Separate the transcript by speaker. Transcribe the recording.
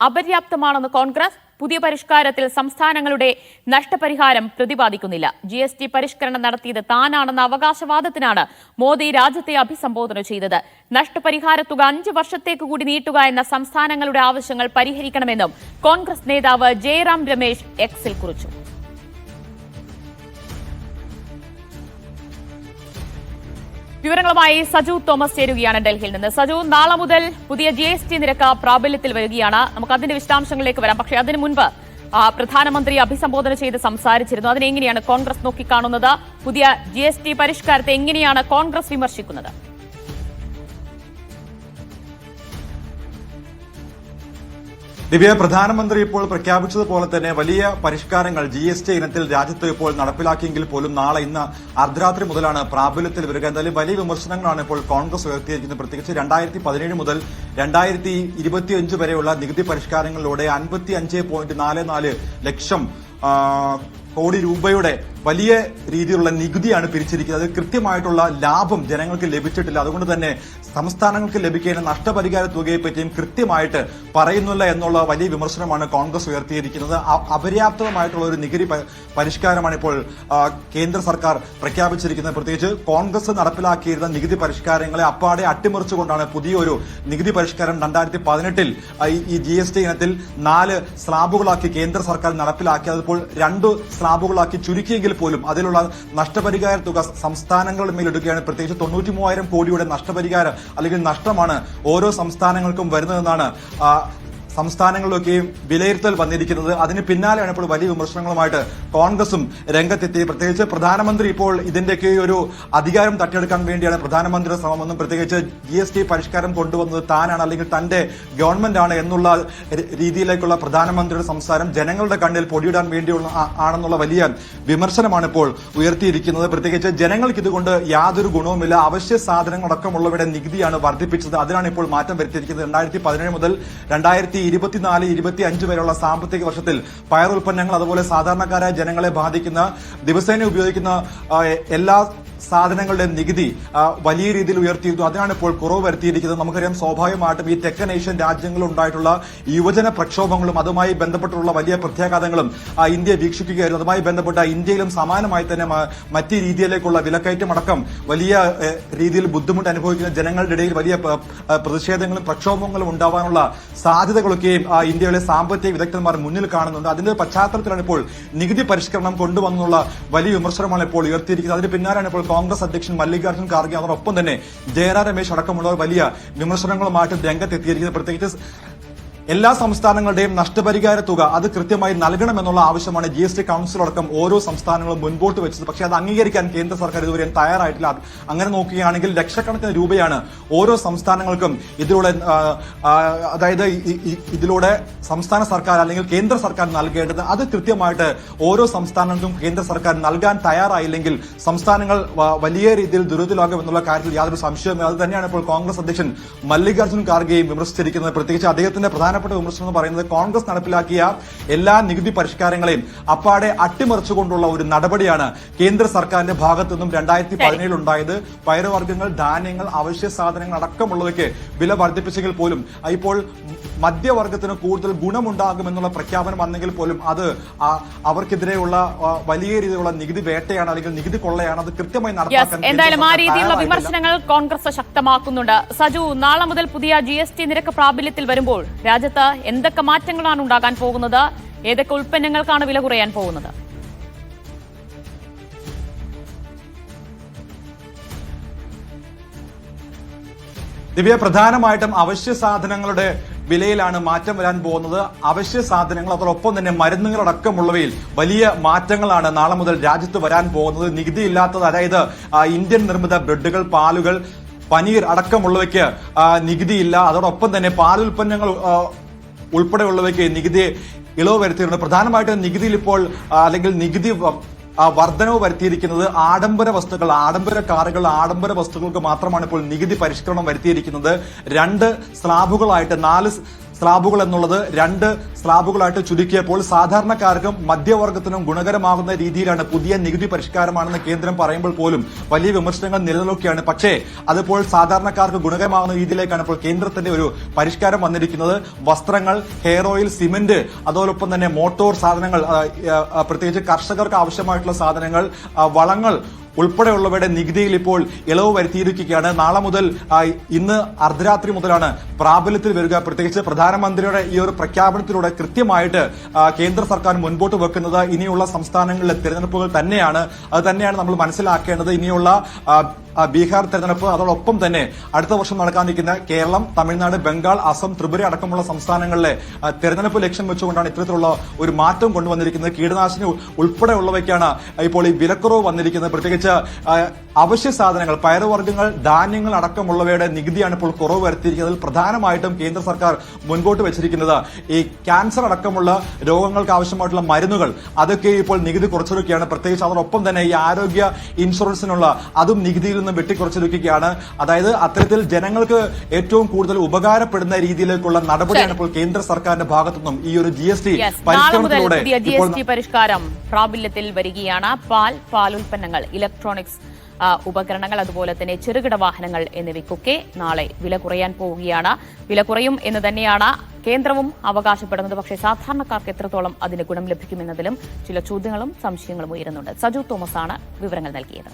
Speaker 1: അപര്യാപ്തമാണെന്ന് കോൺഗ്രസ് പുതിയ പരിഷ്കാരത്തിൽ സംസ്ഥാനങ്ങളുടെ നഷ്ടപരിഹാരം പ്രതിപാദിക്കുന്നില്ല. ജി എസ് ടി പരിഷ്കരണം നടത്തിയത് താനാണെന്ന അവകാശവാദത്തിനാണ് മോദി രാജ്യത്തെ അഭിസംബോധന ചെയ്തത്. നഷ്ടപരിഹാര തുക അഞ്ച് വർഷത്തേക്ക് കൂടി നീട്ടുക എന്ന സംസ്ഥാനങ്ങളുടെ ആവശ്യങ്ങൾ പരിഹരിക്കണമെന്നും കോൺഗ്രസ് നേതാവ് ജയറാം രമേശ് എക്സിൽ കുറിച്ചു. വിവരങ്ങളുമായി സജു തോമസ് ചേരുകയാണ് ഡൽഹിയിൽ നിന്ന്. സജു നാളെ മുതൽ പുതിയ ജി എസ് ടി നിരക്ക് പ്രാബല്യത്തിൽ വരികയാണ്. നമുക്ക് അതിന്റെ വിശദാംശങ്ങളിലേക്ക് വരാം. പക്ഷേ അതിനു മുൻപ് പ്രധാനമന്ത്രി അഭിസംബോധന ചെയ്ത് സംസാരിച്ചിരുന്നു. അതിനെങ്ങനെയാണ് കോൺഗ്രസ് നോക്കിക്കാണുന്നത്? പുതിയ ജി പരിഷ്കാരത്തെ എങ്ങനെയാണ് കോൺഗ്രസ് വിമർശിക്കുന്നത്?
Speaker 2: ദിവ്യ പ്രധാനമന്ത്രി ഇപ്പോൾ പ്രഖ്യാപിച്ചതുപോലെ തന്നെ വലിയ പരിഷ്കാരങ്ങൾ ജി എസ് ടി ഇനത്തിൽ രാജ്യത്ത് ഇപ്പോൾ നടപ്പിലാക്കിയെങ്കിൽ പോലും നാളെ ഇന്ന് അർദ്ധരാത്രി മുതലാണ് പ്രാബല്യത്തിൽ വരിക. എന്തായാലും വലിയ വിമർശനങ്ങളാണ് ഇപ്പോൾ കോൺഗ്രസ് ഉയർത്തിയിരിക്കുന്നത്. പ്രത്യേകിച്ച് രണ്ടായിരത്തി പതിനേഴ് മുതൽ രണ്ടായിരത്തി ഇരുപത്തിയഞ്ച് വരെയുള്ള നികുതി പരിഷ്കാരങ്ങളിലൂടെ അൻപത്തി അഞ്ച് പോയിന്റ് നാല് നാല് ലക്ഷം കോടി രൂപയുടെ വലിയ രീതിയിലുള്ള നികുതിയാണ് പിരിച്ചിരിക്കുന്നത്. അത് കൃത്യമായിട്ടുള്ള ലാഭം ജനങ്ങൾക്ക് ലഭിച്ചിട്ടില്ല. അതുകൊണ്ട് തന്നെ സംസ്ഥാനങ്ങൾക്ക് ലഭിക്കേണ്ട നഷ്ടപരിഹാര തുകയെ പറ്റിയും കൃത്യമായിട്ട് പറയുന്നില്ല എന്നുള്ള വലിയ വിമർശനമാണ് കോൺഗ്രസ് ഉയർത്തിയിരിക്കുന്നത്. അപര്യാപ്തമായിട്ടുള്ള ഒരു നികുതി പരിഷ്കാരമാണ് ഇപ്പോൾ കേന്ദ്ര സർക്കാർ പ്രഖ്യാപിച്ചിരിക്കുന്നത്. പ്രത്യേകിച്ച് കോൺഗ്രസ് നടപ്പിലാക്കിയിരുന്ന നികുതി പരിഷ്കാരങ്ങളെ അപ്പാടെ അട്ടിമറിച്ചുകൊണ്ടാണ് പുതിയൊരു നികുതി പരിഷ്കാരം രണ്ടായിരത്തി പതിനെട്ടിൽ ഈ ജി എസ് ടി ഇനത്തിൽ നാല് സ്ലാബുകളാക്കി കേന്ദ്ര സർക്കാർ നടപ്പിലാക്കിയത്. ഇപ്പോൾ രണ്ട് സ്ലാബുകളാക്കി ചുരുക്കിയെങ്കിൽ പോലും അതിലുള്ള നഷ്ടപരിഹാര തുക സംസ്ഥാനങ്ങളുടെ മേലെടുക്കുകയാണ്. പ്രത്യേകിച്ച് തൊണ്ണൂറ്റി മൂവായിരം കോടിയുടെ നഷ്ടപരിഹാരം അല്ലെങ്കിൽ നഷ്ടമാണ് ഓരോ സംസ്ഥാനങ്ങൾക്കും വരുന്നതെന്നാണ് സംസ്ഥാനങ്ങളിലൊക്കെയും വിലയിരുത്തൽ വന്നിരിക്കുന്നത്. അതിന് പിന്നാലെയാണ് ഇപ്പോൾ വലിയ വിമർശനങ്ങളുമായിട്ട് കോൺഗ്രസും രംഗത്തെത്തി. പ്രത്യേകിച്ച് പ്രധാനമന്ത്രി ഇപ്പോൾ ഇതിന്റെയൊക്കെ ഒരു അധികാരം തട്ടിയെടുക്കാൻ വേണ്ടിയാണ് പ്രധാനമന്ത്രിയുടെ ശ്രമമെന്നും പ്രത്യേകിച്ച് ജി എസ് ടി പരിഷ്കാരം കൊണ്ടുവന്നത് താനാണ് അല്ലെങ്കിൽ തന്റെ ഗവൺമെന്റ് ആണ് എന്നുള്ള രീതിയിലേക്കുള്ള പ്രധാനമന്ത്രിയുടെ സംസാരം ജനങ്ങളുടെ കണ്ണിൽ പൊടിയിടാൻ വേണ്ടിയുള്ള ആണെന്നുള്ള വലിയ വിമർശനമാണ് ഇപ്പോൾ ഉയർത്തിയിരിക്കുന്നത്. പ്രത്യേകിച്ച് ജനങ്ങൾക്ക് ഇതുകൊണ്ട് യാതൊരു ഗുണവുമില്ല. അവശ്യ സാധനങ്ങളടക്കമുള്ളവരുടെ നികുതിയാണ് വർദ്ധിപ്പിച്ചത്. അതിനാണ് ഇപ്പോൾ മാറ്റം വരുത്തിയിരിക്കുന്നത്. രണ്ടായിരത്തി പതിനേഴ് മുതൽ രണ്ടായിരത്തി ഇരുപത്തിനാല് ഇരുപത്തി അഞ്ച് വരെയുള്ള സാമ്പത്തിക വർഷത്തിൽ പയർ ഉൽപ്പന്നങ്ങൾ അതുപോലെ സാധാരണക്കാരായ ജനങ്ങളെ ബാധിക്കുന്ന ദിവസേന ഉപയോഗിക്കുന്ന എല്ലാ സാധനങ്ങളുടെ നികുതി വലിയ രീതിയിൽ ഉയർത്തിയിരുന്നു. അതിനാണ് ഇപ്പോൾ കുറവ് വരുത്തിയിരിക്കുന്നത്. നമുക്കറിയാം സ്വാഭാവികമായിട്ടും ഈ തെക്കൻ ഏഷ്യൻ രാജ്യങ്ങളിൽ ഉണ്ടായിട്ടുള്ള യുവജന പ്രക്ഷോഭങ്ങളും അതുമായി ബന്ധപ്പെട്ടുള്ള വലിയ പ്രത്യാഘാതങ്ങളും ഇന്ത്യ വീക്ഷിക്കുകയായിരുന്നു. അതുമായി ബന്ധപ്പെട്ട ഇന്ത്യയിലും സമാനമായി തന്നെ മറ്റ് രീതിയിലേക്കുള്ള വിലക്കയറ്റം അടക്കം വലിയ രീതിയിൽ ബുദ്ധിമുട്ട് അനുഭവിക്കുന്ന ജനങ്ങളുടെ ഇടയിൽ വലിയ പ്രതിഷേധങ്ങളും പ്രക്ഷോഭങ്ങളും ഉണ്ടാവാനുള്ള സാധ്യതകളൊക്കെയും ഇന്ത്യയിലെ സാമ്പത്തിക വിദഗ്ധന്മാർ മുന്നിൽ കാണുന്നുണ്ട്. അതിന്റെ പശ്ചാത്തലത്തിലാണ് ഇപ്പോൾ നികുതി പരിഷ്കരണം കൊണ്ടുവന്നുള്ള വലിയ വിമർശനമാണ് ഇപ്പോൾ ഉയർത്തിയിരിക്കുന്നത്. അതിന് പിന്നാലെയാണ് ഇപ്പോൾ കോൺഗ്രസ് അധ്യക്ഷൻ മല്ലികാർജുൻ ഖാർഗെ അതോടൊപ്പം തന്നെ ജയരാ രമേശ് അടക്കമുള്ളവർ വലിയ വിമർശനങ്ങളുമായിട്ട് രംഗത്തെത്തിയിരിക്കുന്നത് പ്രത്യേകിച്ച് എല്ലാ സംസ്ഥാനങ്ങളുടെയും നഷ്ടപരിഹാര തുക അത് കൃത്യമായി നൽകണമെന്നുള്ള ആവശ്യമാണ് ജി എസ് ടി കൗൺസിൽ അടക്കം ഓരോ സംസ്ഥാനങ്ങളും മുൻപോട്ട് വെച്ചത്. പക്ഷേ അത് അംഗീകരിക്കാൻ കേന്ദ്ര സർക്കാർ ഇതുവരെ തയ്യാറായിട്ടില്ല. അങ്ങനെ നോക്കുകയാണെങ്കിൽ ലക്ഷക്കണക്കിന് രൂപയാണ് ഓരോ സംസ്ഥാനങ്ങൾക്കും ഇതിലൂടെ അതായത് ഇതിലൂടെ സംസ്ഥാന സർക്കാർ അല്ലെങ്കിൽ കേന്ദ്ര സർക്കാർ നൽകേണ്ടത്. അത് കൃത്യമായിട്ട് ഓരോ സംസ്ഥാനങ്ങൾക്കും കേന്ദ്ര സർക്കാർ നൽകാൻ തയ്യാറായില്ലെങ്കിൽ സംസ്ഥാനങ്ങൾ വലിയ രീതിയിൽ ദുരിതത്തിലാകും എന്നുള്ള കാര്യത്തിൽ യാതൊരു സംശയവും അത് തന്നെയാണ് ഇപ്പോൾ കോൺഗ്രസ് അധ്യക്ഷൻ മല്ലികാർജുൻ ഖാർഗെയും വിമർശിച്ചിരിക്കുന്നത്. പ്രത്യേകിച്ച് അദ്ദേഹത്തിന്റെ പ്രധാനപ്പെട്ട വിമർശനം എന്ന് പറയുന്നത് കോൺഗ്രസ് നടപ്പിലാക്കിയ എല്ലാ നികുതി പരിഷ്കാരങ്ങളെയും അപ്പാടെ അട്ടിമറിച്ചുകൊണ്ടുള്ള ഒരു നടപടിയാണ് കേന്ദ്ര സർക്കാരിന്റെ ഭാഗത്തു നിന്നും രണ്ടായിരത്തി പതിനേഴിൽ ഉണ്ടായത്. പയറുവർഗങ്ങൾ ധാന്യങ്ങൾ അവശ്യ സാധനങ്ങൾ അടക്കമുള്ളവയ്ക്ക് വില വർദ്ധിപ്പിച്ചെങ്കിൽ പോലും ഇപ്പോൾ മധ്യവർഗത്തിന് കൂടുതൽ ഗുണമുണ്ടാകുമെന്നുള്ള പ്രഖ്യാപനം വന്നെങ്കിൽ പോലും അത് അവർക്കെതിരെയുള്ള വലിയ രീതിയിലുള്ള നികുതി വേട്ടയാണ് അല്ലെങ്കിൽ നികുതി കൊള്ളയാണ് അത് കൃത്യമായി നടപ്പാക്കാൻ
Speaker 1: എന്തായാലും ആ രീതിയിലുള്ള വിമർശനങ്ങൾ കോൺഗ്രസ് ശക്തമാക്കുന്നുണ്ട്. സജു നാളെ മുതൽ പുതിയ ജി എസ് ടി നിരക്ക് പ്രാബല്യത്തിൽ വരുമ്പോൾ രാജ്യത്ത് എന്തൊക്കെ മാറ്റങ്ങളാണ് ഉണ്ടാകാൻ പോകുന്നത്? ഏതൊക്കെ ഉൽപ്പന്നങ്ങൾക്കാണ് വില കുറയാൻ പോകുന്നത്?
Speaker 2: ദിവ്യ പ്രധാനമായിട്ടും അവശ്യ സാധനങ്ങളുടെ വിലയിലാണ് മാറ്റം വരാൻ പോകുന്നത്. അവശ്യ സാധനങ്ങൾ അതോടൊപ്പം തന്നെ മരുന്നുകളടക്കമുള്ളവയിൽ വലിയ മാറ്റങ്ങളാണ് നാളെ മുതൽ രാജ്യത്ത് വരാൻ പോകുന്നത്. നികുതി ഇല്ലാത്തത് അതായത് ഇന്ത്യൻ നിർമ്മിത ബ്രെഡുകൾ പാലുകൾ പനീർ അടക്കമുള്ളവയ്ക്ക് നികുതിയില്ല അതോടൊപ്പം തന്നെ പാലുൽപ്പന്നങ്ങൾ ഉൾപ്പെടെയുള്ളവയ്ക്ക് നികുതി ഇളവ് വരുത്തിയിട്ടുണ്ട്. പ്രധാനമായിട്ടും നികുതിയിൽ ഇപ്പോൾ അല്ലെങ്കിൽ നികുതി വർധനവ് വരുത്തിയിരിക്കുന്നത് ആഡംബര വസ്തുക്കൾ ആഡംബര കാറുകൾ ആഡംബര വസ്തുക്കൾക്ക് മാത്രമാണ് ഇപ്പോൾ നികുതി പരിഷ്കരണം വരുത്തിയിരിക്കുന്നത്. രണ്ട് സ്ലാബുകളായിട്ട് നാല് സ്ലാബുകൾ എന്നുള്ളത് രണ്ട് സ്ലാബുകളായിട്ട് ചുരുക്കിയപ്പോൾ സാധാരണക്കാർക്കും മധ്യവർഗത്തിനും ഗുണകരമാകുന്ന രീതിയിലാണ് പുതിയ നികുതി പരിഷ്കാരമാണെന്ന് കേന്ദ്രം പറയുമ്പോൾ പോലും വലിയ വിമർശനങ്ങൾ നിലനിൽക്കുകയാണ്. പക്ഷേ അതിപ്പോൾ സാധാരണക്കാർക്ക് ഗുണകരമാകുന്ന രീതിയിലേക്കാണ് ഇപ്പോൾ കേന്ദ്രത്തിന്റെ ഒരു പരിഷ്കാരം വന്നിരിക്കുന്നത്. വസ്ത്രങ്ങൾ ഹെയർ ഓയിൽ സിമെന്റ് അതോടൊപ്പം തന്നെ മോട്ടോർ സാധനങ്ങൾ പ്രത്യേകിച്ച് കർഷകർക്ക് ആവശ്യമായിട്ടുള്ള സാധനങ്ങൾ വളങ്ങൾ ഉൾപ്പെടെയുള്ളവയുടെ നികുതിയിൽ ഇപ്പോൾ ഇളവ് വരുത്തിയിരിക്കുകയാണ്. നാളെ മുതൽ ഇന്ന് അർദ്ധരാത്രി മുതലാണ് പ്രാബല്യത്തിൽ വരിക. പ്രത്യേകിച്ച് പ്രധാനമന്ത്രിയുടെ ഈ ഒരു പ്രഖ്യാപനത്തിലൂടെ കൃത്യമായിട്ട് കേന്ദ്ര സർക്കാർ മുൻപോട്ട് വെക്കുന്നത് ഇനിയുള്ള സംസ്ഥാനങ്ങളിലെ തിരഞ്ഞെടുപ്പുകൾ തന്നെയാണ്. അത് തന്നെയാണ് നമ്മൾ മനസ്സിലാക്കേണ്ടത്. ഇനിയുള്ള ബീഹാർ തെരഞ്ഞെടുപ്പ് അതോടൊപ്പം തന്നെ അടുത്ത വർഷം നടക്കാനിരിക്കുന്ന കേരളം തമിഴ്നാട് ബംഗാൾ അസം ത്രിപുര അടക്കമുള്ള സംസ്ഥാനങ്ങളിലെ തെരഞ്ഞെടുപ്പ് ലക്ഷ്യം വെച്ചുകൊണ്ടാണ് ഇത്തരത്തിലുള്ള ഒരു മാറ്റം കൊണ്ടുവന്നിരിക്കുന്നത്. കീടനാശിനി ഉൾപ്പെടെ ഉൾപ്പെടെയുള്ളവയ്ക്കാണ് ഇപ്പോൾ ഈ വിലക്കുറവ് വന്നിരിക്കുന്നത്. പ്രത്യേകിച്ച് അവശ്യ സാധനങ്ങൾ പയറുവർഗങ്ങൾ ധാന്യങ്ങൾ അടക്കമുള്ളവയുടെ നികുതിയാണ് ഇപ്പോൾ കുറവ് വരുത്തിയിരിക്കുന്നത്. പ്രധാനമായിട്ടും കേന്ദ്ര സർക്കാർ മുൻപോട്ട് വെച്ചിരിക്കുന്നത് ഈ ക്യാൻസർ അടക്കമുള്ള രോഗങ്ങൾക്ക് ആവശ്യമായിട്ടുള്ള മരുന്നുകൾ. അതൊക്കെ ഇപ്പോൾ നികുതി കുറച്ചെടുക്കുകയാണ്. പ്രത്യേകിച്ച് അതോടൊപ്പം തന്നെ ഈ ആരോഗ്യ ഇൻഷുറൻസിനുള്ള അതും നികുതിയിൽ നിന്ന് വെട്ടിക്കുറച്ചിരിക്കുകയാണ്. അതായത് അത്തരത്തിൽ ജനങ്ങൾക്ക് ഏറ്റവും കൂടുതൽ ഉപകാരപ്പെടുന്ന രീതിയിലേക്കുള്ള നടപടിയാണ് ഇപ്പോൾ കേന്ദ്ര സർക്കാരിന്റെ ഭാഗത്തു നിന്നും ഈ ഒരു ജി എസ് ടി പരിഷ്കരണത്തിലൂടെ
Speaker 1: പുതിയ ജി എസ് ടി പരിഷ്കാരം പ്രാബല്യത്തിൽ വരികയാണ്. പാൽ പാലുൽപ്പന്നങ്ങൾ ഇലക്ട്രോണിക്സ് ഉപകരണങ്ങൾ അതുപോലെ തന്നെ ചെറുകിട വാഹനങ്ങൾ എന്നിവയ്ക്കൊക്കെ നാളെ വില കുറയാൻ പോവുകയാണ്. വില കുറയും എന്ന് തന്നെയാണ് കേന്ദ്രവും അവകാശപ്പെടുന്നത്. പക്ഷേ സാധാരണക്കാർക്ക് എത്രത്തോളം അതിന് ഗുണം ലഭിക്കുമെന്നതിലും ചില ചോദ്യങ്ങളും സംശയങ്ങളും ഉയരുന്നുണ്ട്. സജു തോമസ് ആണ് വിവരങ്ങൾ നൽകിയത്.